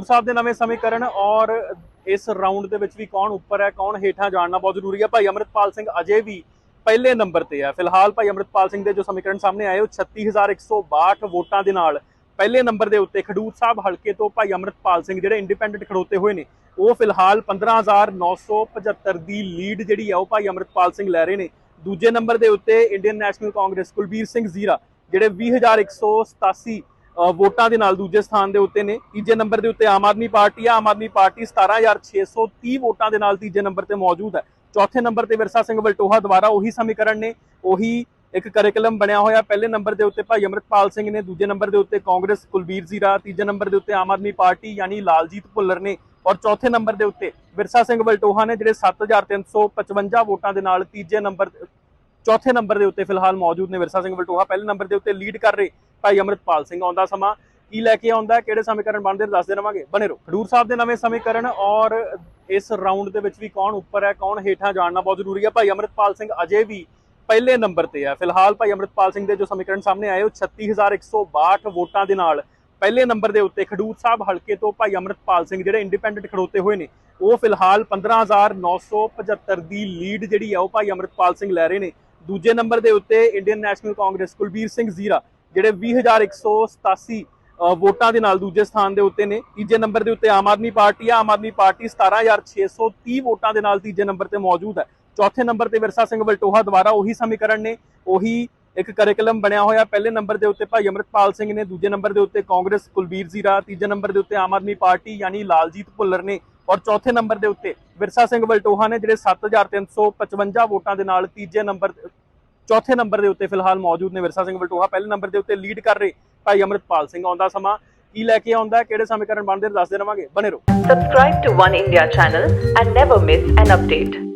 ਖਡੂਰ ਸਾਹਿਬ ਦੇ ਨਵੇਂ ਸਮੀਕਰਨ ਔਰ ਇਸ ਰਾਉਂਡ ਦੇ ਵਿੱਚ ਵੀ ਕੌਣ ਉੱਪਰ ਹੈ ਕੌਣ ਹੇਠਾਂ ਜਾਣਨਾ ਬਹੁਤ ਜ਼ਰੂਰੀ ਹੈ। ਭਾਈ ਅਮਰਿਤਪਾਲ ਸਿੰਘ ਅਜੇ ਵੀ ਪਹਿਲੇ ਨੰਬਰ ਤੇ ਹੈ। ਫਿਲਹਾਲ ਭਾਈ ਅਮਰਿਤਪਾਲ ਸਿੰਘ ਦੇ ਜੋ ਸਮੀਕਰਨ ਸਾਹਮਣੇ ਆਏ ਉਹ 36162 ਵੋਟਾਂ ਦੇ ਨਾਲ ਪਹਿਲੇ ਨੰਬਰ ਦੇ ਉੱਤੇ ਖਡੂਰ ਸਾਹਿਬ ਹਲਕੇ ਤੋਂ ਭਾਈ ਅਮਰਿਤਪਾਲ ਸਿੰਘ ਜਿਹੜੇ ਇੰਡੀਪੈਂਡੈਂਟ ਖੜੋਤੇ ਹੋਏ ਨੇ ਉਹ ਫਿਲਹਾਲ 15975 ਦੀ ਲੀਡ ਜਿਹੜੀ ਹੈ ਉਹ ਭਾਈ ਅਮਰਿਤਪਾਲ ਸਿੰਘ ਲੈ ਰਹੇ ਨੇ। ਦੂਜੇ ਨੰਬਰ ਦੇ ਉੱਤੇ Indian National Congress Kulbir Singh Zira ਜਿਹੜੇ 20187 ਅ, ਵੋਟਾਂ ਦੇ ਨਾਲ ਦੂਜੇ ਸਥਾਨ ਦੇ ਉੱਤੇ ਨੇ। ਤੀਜੇ ਨੰਬਰ ਦੇ ਉੱਤੇ ਆਮ ਆਦਮੀ ਪਾਰਟੀ ਆ। ਆਮ ਆਦਮੀ ਪਾਰਟੀ 17630 ਵੋਟਾਂ ਦੇ ਨਾਲ ਤੀਜੇ ਨੰਬਰ ਤੇ ਮੌਜੂਦ ਹੈ। ਚੌਥੇ ਨੰਬਰ ਤੇ ਵਿਰਸਾ ਸਿੰਘ ਵਲਟੋਹਾ ਦੁਆਰਾ ਉਹੀ ਸਮੀਕਰਨ ਨੇ। ਉਹੀ ਇੱਕ ਕਰਿਕੂਲਮ ਬਣਿਆ ਹੋਇਆ। ਪਹਿਲੇ ਨੰਬਰ ਦੇ ਉੱਤੇ ਭਾਈ ਅਮਰਿਤਪਾਲ ਸਿੰਘ ਨੇ, ਦੂਜੇ ਨੰਬਰ ਦੇ ਉੱਤੇ ਕਾਂਗਰਸ ਕੁਲਬੀਰ ਜ਼ੀਰਾ, ਤੀਜੇ ਨੰਬਰ ਦੇ ਉੱਤੇ ਆਮ ਆਦਮੀ ਪਾਰਟੀ ਯਾਨੀ ਲਾਲਜੀਤ ਭੁੱਲਰ ਨੇ ਔਰ ਚੌਥੇ ਨੰਬਰ ਦੇ ਉੱਤੇ ਵਿਰਸਾ ਸਿੰਘ ਵਲਟੋਹਾ ਨੇ, ਜਿਹੜੇ 7355 ਵੋਟਾਂ ਦੇ ਨਾਲ ਤੀਜੇ ਨੰਬਰ ਚੌਥੇ ਨੰਬਰ ਦੇ ਉੱਤੇ ਫਿਲਹਾਲ ਮੌਜੂਦ ਨੇ ਵਿਰਸਾ ਸਿੰਘ ਵਲਟੋਹਾ। ਪਹਿਲੇ ਨੰਬਰ ਦੇ ਉੱਤੇ ਲੀਡ ਕਰ ਰਹੇ ਭਾਈ ਅਮਰਿਤਪਾਲ ਸਿੰਘ ਆਉਂਦਾ ਸਮਾਂ। ਕੀ ਲੈ ਕੇ ਆਉਂਦਾ, ਕਿਹੜੇ ਸਮੀਕਰਨ ਬਣਦੇ ਦੱਸਦੇ ਰਵਾਂਗੇ ਬਨੇ ਰਹੋ। ਖਡੂਰ ਸਾਹਿਬ ਦੇ ਨਵੇਂ ਸਮੀਕਰਨ ਔਰ ਇਸ ਰਾਉਂਡ ਦੇ ਵਿੱਚ ਵੀ ਕੌਣ ਉੱਪਰ ਹੈ, ਕੌਣ ਹੇਠਾਂ ਜਾਣਨਾ ਬਹੁਤ ਜ਼ਰੂਰੀ ਹੈ। ਭਾਈ ਅਮਰਿਤਪਾਲ ਸਿੰਘ ਅਜੇ ਵੀ ਪਹਿਲੇ ਨੰਬਰ ਤੇ ਹੈ। ਫਿਲਹਾਲ ਭਾਈ ਅਮਰਿਤਪਾਲ ਸਿੰਘ ਦੇ ਜੋ ਸਮੀਕਰਨ ਸਾਹਮਣੇ ਆਏ, ਉਹ 36162 ਵੋਟਾਂ ਦੇ ਨਾਲ ਪਹਿਲੇ ਨੰਬਰ ਦੇ ਉੱਤੇ ਖਡੂਰ ਸਾਹਿਬ ਹਲਕੇ ਤੋਂ ਭਾਈ ਅਮਰਿਤਪਾਲ ਸਿੰਘ ਜਿਹੜੇ ਇੰਡੀਪੈਂਡੈਂਟ ਖੜੋਤੇ ਹੋਏ ਨੇ, ਉਹ ਫਿਲਹਾਲ 15975 ਦੀ ਲੀਡ ਜਿਹੜੀ ਹੈ, ਉਹ ਭਾਈ ਅਮਰਿਤਪਾਲ ਸਿੰਘ ਲੈ ਰਹੇ ਨੇ। ਦੂਜੇ ਨੰਬਰ ਦੇ ਉੱਤੇ Indian National Congress Kulbir Singh Zira, ਜਿਹੜੇ 20187 ਵੋਟਾਂ ਦੇ ਨਾਲ ਦੂਜੇ ਸਥਾਨ ਦੇ ਉੱਤੇ ਨੇ। ਤੀਜੇ ਨੰਬਰ ਦੇ ਉੱਤੇ ਆਮ ਆਦਮੀ ਪਾਰਟੀ ਆ। ਆਮ ਆਦਮੀ ਪਾਰਟੀ 17630 ਵੋਟਾਂ ਦੇ ਨਾਲ ਤੀਜੇ ਨੰਬਰ ਤੇ ਮੌਜੂਦ ਹੈ। ਚੌਥੇ ਨੰਬਰ ਤੇ ਵਿਰਸਾ ਸਿੰਘ ਵਲਟੋਹਾ ਦੁਆਰਾ ਉਹੀ ਸਮੀਕਰਨ ਨੇ। ਉਹੀ ਇੱਕ ਕਰਿਕੂਲਮ ਬਣਿਆ ਹੋਇਆ। ਪਹਿਲੇ ਨੰਬਰ ਦੇ ਉੱਤੇ ਭਾਈ ਅਮਰਿਤਪਾਲ ਸਿੰਘ ਨੇ, ਦੂਜੇ ਨੰਬਰ ਦੇ ਉੱਤੇ ਕਾਂਗਰਸ ਕੁਲਬੀਰ ਜ਼ੀਰਾ, ਤੀਜੇ ਨੰਬਰ ਦੇ ਉੱਤੇ ਆਮ ਆਦਮੀ ਪਾਰਟੀ ਯਾਨੀ ਲਾਲਜੀਤ ਭੁੱਲਰ ਨੇ। ਔਰ ਚੌਥੇ ਨੰਬਰ ਦੇ ਉੱਤੇ ਵਿਰਸਾ ਸਿੰਘ ਵਲਟੋਹਾ ਨੇ ਜਿਹੜੇ 7355 ਵੋਟਾਂ ਦੇ ਨਾਲ ਤੀਜੇ ਨੰਬਰ ਚੌਥੇ ਨੰਬਰ ਦੇ ਉੱਤੇ ਫਿਲਹਾਲ ਮੌਜੂਦ ਨੇ ਵਿਰਸਾ ਸਿੰਘ ਵਲਟੋਹਾ। ਪਹਿਲੇ ਨੰਬਰ ਦੇ ਉੱਤੇ ਲੀਡ ਕਰ ਰਹੇ ਭਾਈ ਅਮਰਿਤਪਾਲ ਸਿੰਘ ਆਉਂਦਾ ਸਮਾਂ। ਕੀ ਲੈ ਕੇ ਆਉਂਦਾ ਹੈ, ਕਿਹੜੇ ਸਮੀਕਰਨ ਬਣਦੇ ਨੇ? ਦੱਸਦੇ ਰਵਾਂਗੇ। ਬਨੇ ਰਹੋ। Subscribe to One India channel and never miss an update.